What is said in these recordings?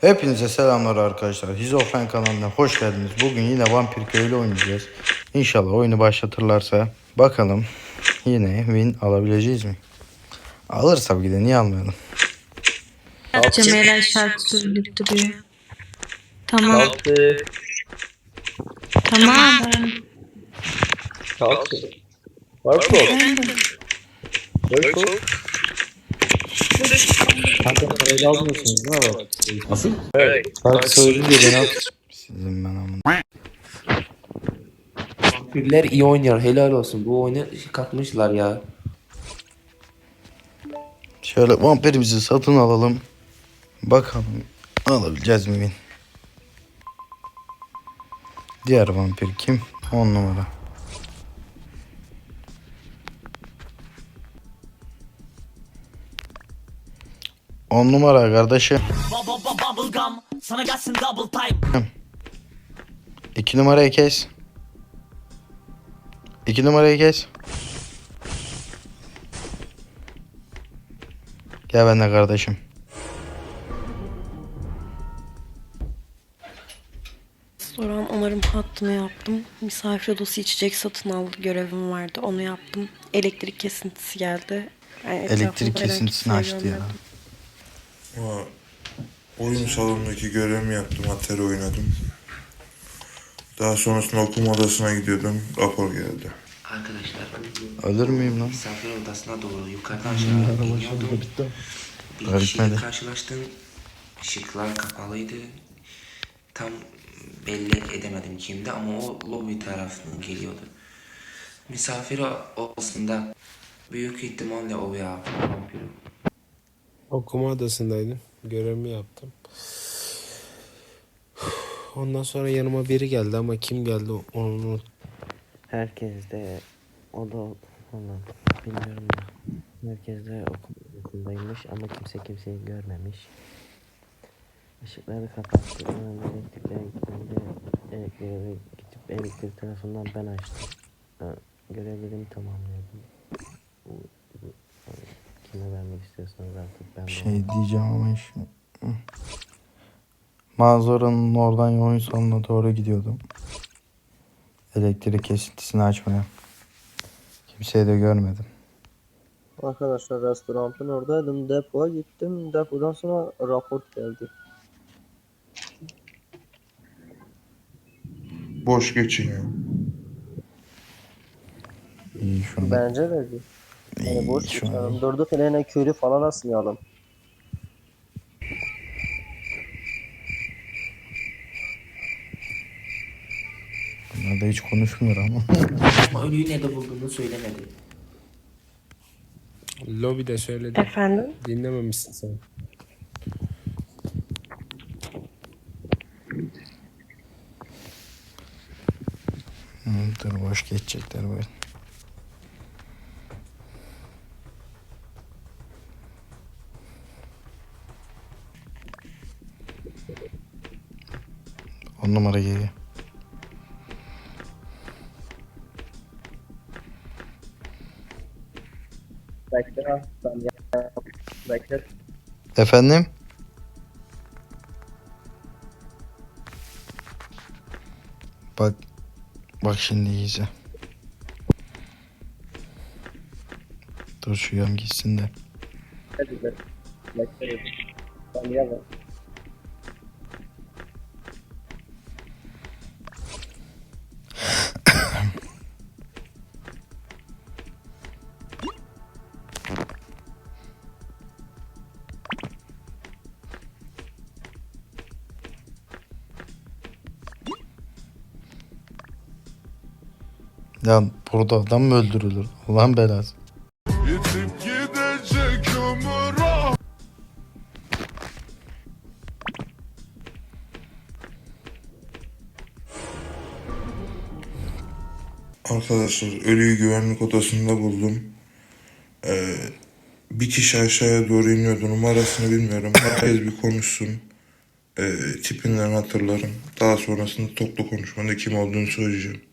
Hepinize selamlar arkadaşlar. Hizofren kanalına hoş geldiniz. Bugün yine Vampir Köylü oynayacağız. İnşallah oyunu başlatırlarsa bakalım yine win alabileceğiz mi? Alırsa bir de niye almayalım? Cemal'e şarkı söyleyip duruyor. Tamam. Kalktı. Tamam. Kalktı. Purple. Purple. Kanka parayla almıyorsunuz değil mi bak? Nasıl? Evet. Şarkı söyleyince ben al. Sizin ben amına. Vampirler iyi oynuyor helal olsun. Bu oyunu katmışlar ya. Şöyle vampirimizi satın alalım. Bakalım alabileceğiz mi win? Diğer vampir kim? 10 numara. On numara kardeşim. Bubblegum, sana gelsin double time. İki numarayı kes. İki numarayı kes. Gel benimle kardeşim. Soran umarım hattını yaptım. Misafir odası içecek satın al görevim vardı. Onu yaptım. Elektrik kesintisi geldi. Yani etrafımda Elektrik herhangi kesintisini kimseyi açtı ya. görmedim. Ama oyun salonundaki görevimi yaptım. Atari oynadım. Daha sonrasında okuma odasına gidiyordum. Rapor geldi. Arkadaşlar Ölür müyüm lan? misafir odasına doğru yukarıdan aşağı iniyordum. Bir Garip kişiyle karşılaştım. Işıklar kapalıydı. Tam belli edemedim kimdi ama o lobi tarafından geliyordu. Misafir odasında büyük ihtimalle o ya. vampir. Okuma odasındaydım. Görevimi yaptım. Ondan sonra yanıma biri geldi ama kim geldi onu unuttum. Herkes de o da onu bilmiyorum da herkes de okuma odasındaymış ama kimse kimseyi görmemiş. Işıkları kapattı. Ben elektriklere gittiğimde gidip elektrik tarafından ben açtım. Ha, Görevlerimi tamamlıyordum. Kime vermek istiyorsanız artık ben Bir şey diyeceğim ama şimdi. Hı. Manzaranın oradan oyun salonuna doğru gidiyordum. Elektrik kesintisini açmaya. Kimseyi de görmedim. Arkadaşlar restoranın oradaydım. Depoya gittim. Depodan sonra rapor geldi. Boş geçin ya. İyi şu. Bence de değil. Yani boş şu yere yine köylü falan asmayalım. Bunlar da hiç konuşmuyor ama. Ama ölüyü nerede bulduğunu söylemedi. Lobide söyledi. Efendim? Dinlememişsin sen. Dur boş geçecekler böyle. On numara. Bekle. Bekle. Efendim? Bak bak şimdi iyice. Dur şu yan gitsin de. Hadi be. Bekle. Sen ya burada adam mı öldürülür? Allah'ın belası. Yitip gidecek ömür ah. Arkadaşlar ölüyü güvenlik odasında buldum. Ee, bir kişi aşağıya doğru iniyordu. Numarasını bilmiyorum. Herkes bir konuşsun. Ee, tipinden hatırlarım. Daha sonrasında toplu konuşmada kim olduğunu söyleyeceğim.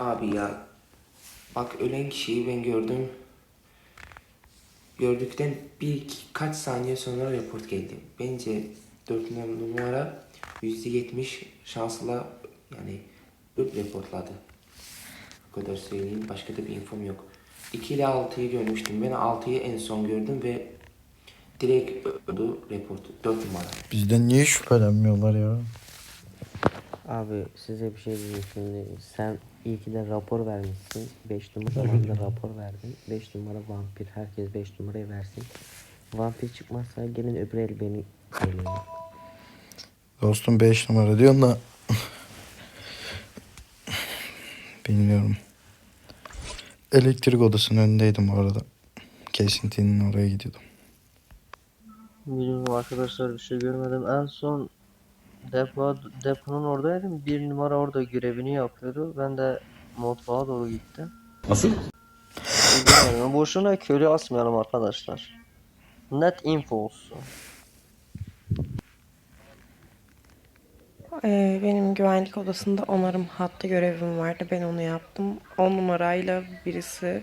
Abi ya bak ölen kişiyi ben gördüm. gördükten bir kaç saniye sonra report geldi. Bence 4 numara %70 şansla yani öp reportladı. Bu kadar söyleyeyim. Başka da bir infom yok. 2 ile 6'yı görmüştüm. Ben 6'yı en son gördüm ve direkt öldü report 4 numara. Bizden niye şüphelenmiyorlar ya? Abi size bir şey diyeyim şimdi. Sen iyi ki de rapor vermişsin. 5 numara ben de rapor verdim. 5 numara vampir. Herkes 5 numarayı versin. Vampir çıkmazsa gelin öbür el beni eleyin. Dostum 5 numara diyorsun da bilmiyorum. Elektrik odasının önündeydim bu arada. Kesintinin oraya gidiyordum. Bilmiyorum arkadaşlar bir şey görmedim. En son depo deponun oradaydım. Bir numara orada görevini yapıyordu. Ben de mutfağa doğru gittim. Nasıl? Yani boşuna köylü asmayalım arkadaşlar. Net info olsun. Ee, benim güvenlik odasında onarım hattı görevim vardı. Ben onu yaptım. 10 numarayla birisi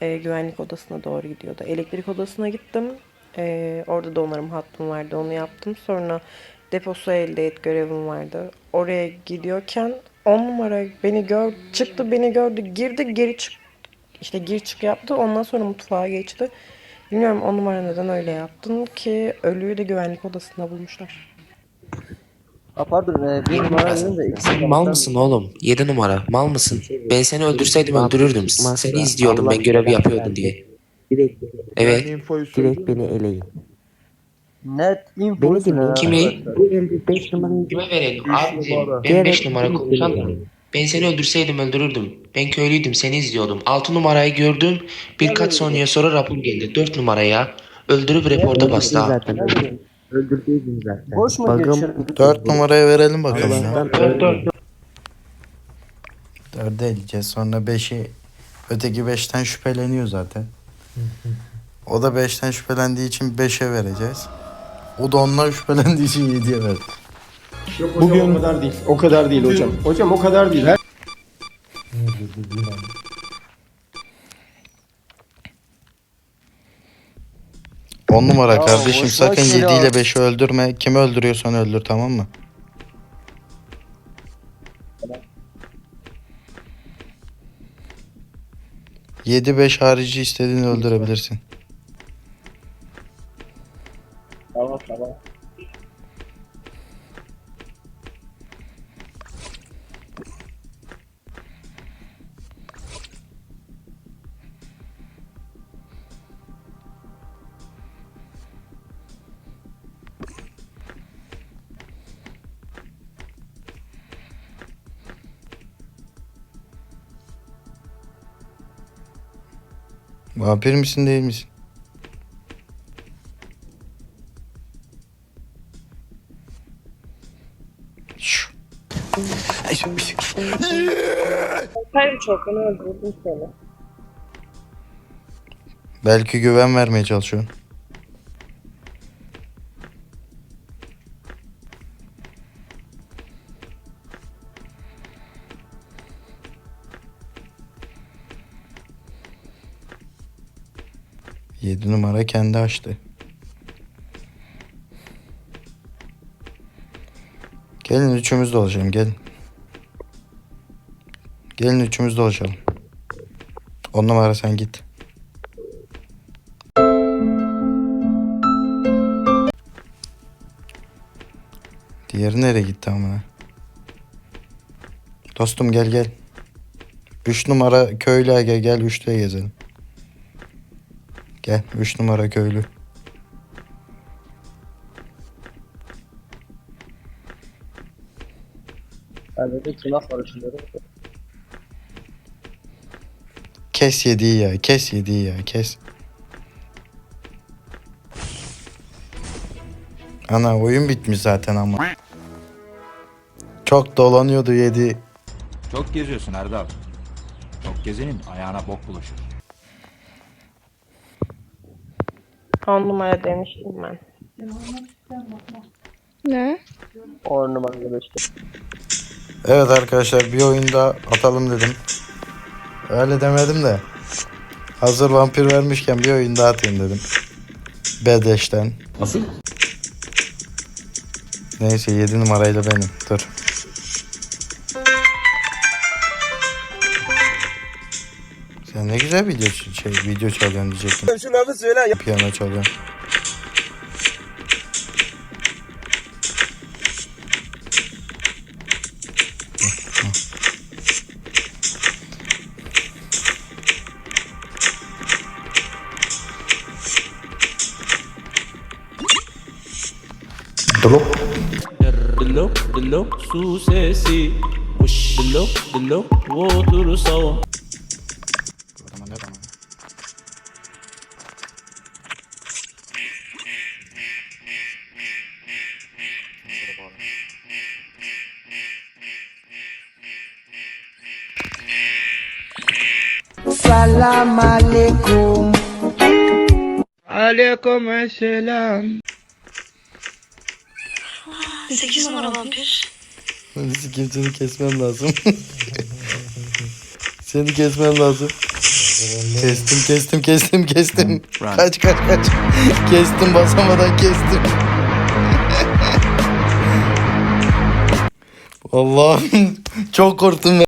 e, güvenlik odasına doğru gidiyordu. Elektrik odasına gittim. Ee, orada da onarım hattım vardı. Onu yaptım. Sonra deposu elde et görevim vardı. Oraya gidiyorken 10 numara beni gör çıktı beni gördü girdi geri çık işte gir çık yaptı. Ondan sonra mutfağa geçti. Bilmiyorum 10 numara neden öyle yaptın ki ölüyü de güvenlik odasında bulmuşlar. Ha pardon e, bir numara dedim de iki Sen mal mısın oğlum? 7 numara. Mal mısın? Ben seni öldürseydim öldürürdüm. Seni izliyordum ben görev yapıyordum diye. Direkt, Evet. direkt beni eleyin. Net info Beni dinleyin. Kimi? arkadaşlar. Bu elde 5 numarayı Kime verelim? Abicim ben Diğer 5 el- numara konuşan ben seni öldürseydim öldürürdüm. Ben köylüydüm seni izliyordum. 6 numarayı gördüm. Birkaç saniye sonra rapor geldi. 4 numaraya öldürüp reporta bastı. ha. zaten. Öldürdüydüm zaten. Boş mu Bagım- geçiyorum? 4 numaraya verelim bakalım ya. Allah'tan öldürdüm. 4'e eleyeceğiz. Sonra 5'i öteki 5'ten şüpheleniyor zaten. O da 5'ten şüphelendiği için 5'e vereceğiz. O da ondan şüphelendiği için 7'ye ver. Bugün o kadar değil. O kadar değil hocam. Hocam o kadar değil. Her 10 numara Ya kardeşim sakın şey 7 ya. ile 5'i öldürme. Kimi öldürüyorsan öldür tamam mı? Yedi beş harici istediğini öldürebilirsin. Tamam tamam. Vampir misin değil misin? Onu öldürdüm seni. Belki güven vermeye çalışıyorsun. Yedi numara kendi açtı. Gelin üçümüz dolaşalım gelin. Gelin üçümüz dolaşalım. On numara sen git. Diğeri nereye gitti amına? Dostum gel gel. 3 numara köylü gel gel 3'te gezelim. Gel 3 numara köylü. Ben de kime karışıyorum? Kes yediği ya kes yediği ya kes. Ana oyun bitmiş zaten ama. Çok dolanıyordu yedi. Çok geziyorsun Erdal. Çok gezenin ayağına bok bulaşır. 10 numara demiştim ben. Ne? On numara demiştim. Evet arkadaşlar bir oyunda atalım dedim. Öyle demedim de. Hazır vampir vermişken bir oyun daha atayım dedim. Bedeş'ten. Nasıl? Neyse 7 numarayla benim. Dur. Sen ne güzel video şey video çalıyorsun diyecektim. Şu lafı söyle. Piyano çalıyorsun. the look, so sexy. Push the look, the look, woe to the soul. Salam alaikum. Alaikum assalam. 8 numara vampir. Sikim seni kesmem lazım. seni kesmem lazım. Kestim kestim kestim kestim. Kaç kaç kaç. kestim basamadan kestim. Allah'ım çok korktum ben.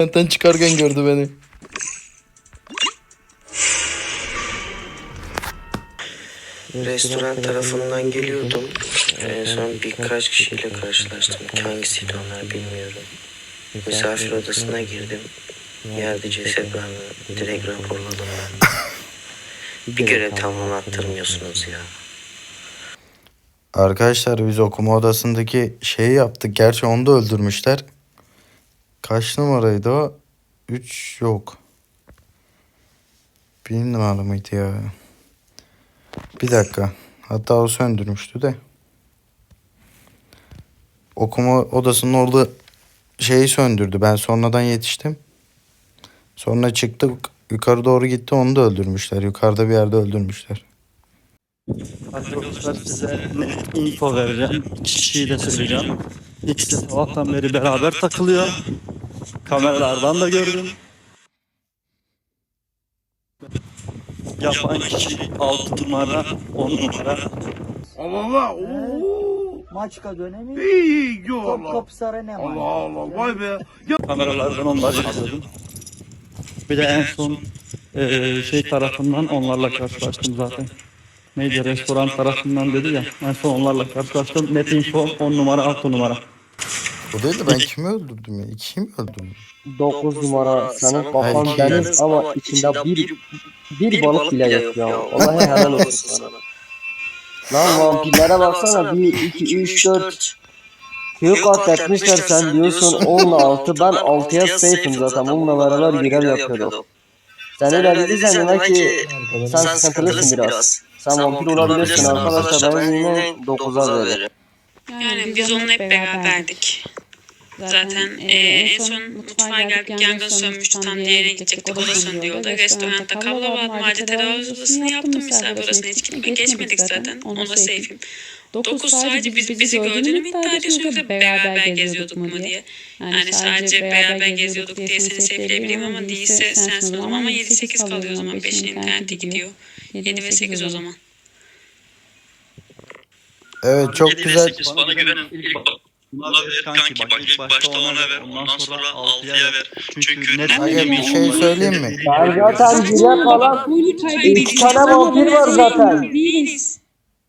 Benden çıkarken gördü beni. Restoran tarafından geliyordum. En son birkaç kişiyle karşılaştım. Hangisiydi onlar bilmiyorum. Misafir odasına girdim. Yerde ceset vardı. Direkt raporladım ben. Bir görev tamamlattırmıyorsunuz ya. Arkadaşlar biz okuma odasındaki şeyi yaptık. Gerçi onu da öldürmüşler. Kaç numaraydı o? 3 yok. 1 numaralı mıydı ya? Bir dakika. Hatta o söndürmüştü de. Okuma odasının orada şeyi söndürdü. Ben sonradan yetiştim. Sonra çıktık yukarı doğru gitti onu da öldürmüşler. Yukarıda bir yerde öldürmüşler. Arkadaşlar size info vereceğim. Kişiyi de söyleyeceğim. İkisi sabahtan beri beraber takılıyor. Kameralardan da gördüm. Yapan kişi 6 numara, 10 numara. Maçka dönemi. İyi Top Kopsar'a ne Allah Allah vay be. Kameralardan onları izledim. Bir de en son eee, şey tarafından onlarla karşılaştım zaten. Neydi restoran tarafından dedi ya. En son onlarla karşılaştım. Net info 10 numara 6 numara. O değil de ben kimi öldürdüm ya? İkiyi mi öldürdüm? 9 numara senin kafan iki deniz ama içinde bir bir balık bile yok ya. Vallahi helal olsun sana. Lan vampirlere baksana 1, 2, 3, 4 Köyü katletmişler sen diyorsun 10 6 ben 6'ya safe'im zaten bununla beraber görev yapıyordum. Sen öyle dediysen demek ki sen sıkıntılısın biraz. Sen vampir olabilirsin arkadaşlar ben yine 9'a veririm. Yani biz onunla hep beraberdik. Zaten e, en son mutfağa geldik yangın sönmüştü tam diğerine gidecektik o da söndü o da restoranda kablo vardı macide tedavi odasını yaptım misafir odasına hiç gitme geçmedik zaten ona safe'im. 9 sadece biz, bizi gördüğünü mü iddia ediyorsun yoksa beraber geziyorduk mu diye. Yani sadece beraber geziyorduk diye seni safe'leyebilirim ama değilse sensin o zaman ama 7-8 kalıyor o zaman 5'in internete gidiyor. 7 ve 8 o zaman. Evet çok güzel. Bana güvenin. İlk Bunlar ver kanki bak ilk başta ona ver ondan sonra 6'ya ver. Çünkü net Aga bir şey söyleyeyim mi? Ben zaten güzel falan 2 tane vampir var zaten.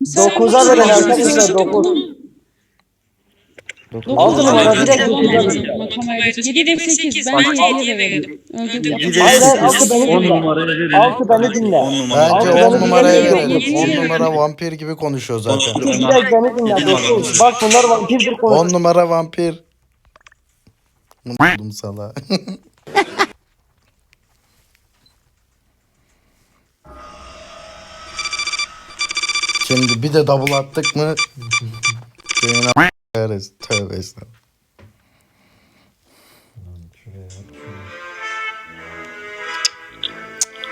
9'a verin arkadaşlar 9. 6 numara direkt 9'a verin. 7 ve 8 ben 7'ye verelim. Hayır hayır 6 beni dinle. 6 beni dinle. Bence Abi, 10 ben numaraya bilmiyorum. verelim. 10 numara vampir gibi konuşuyor zaten. Direkt beni dinle. dokuz. Bak bunlar vampirdir 10 konuşuyor. numara vampir. Buldum sala. Şimdi bir de double attık mı? Köyüne Tövbe estağfurullah.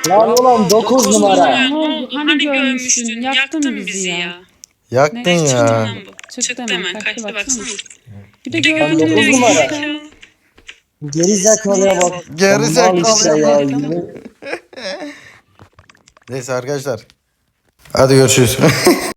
Lan oğlum 9 numara. Hani görmüştün yaktın bizi ya. Yaktın ya. Çıktı hemen kaçtı baksana. Bir de gördün 9 numara. Geri zekalıya bak. Geri zekalıya işte bak. Neyse arkadaşlar. Hadi görüşürüz.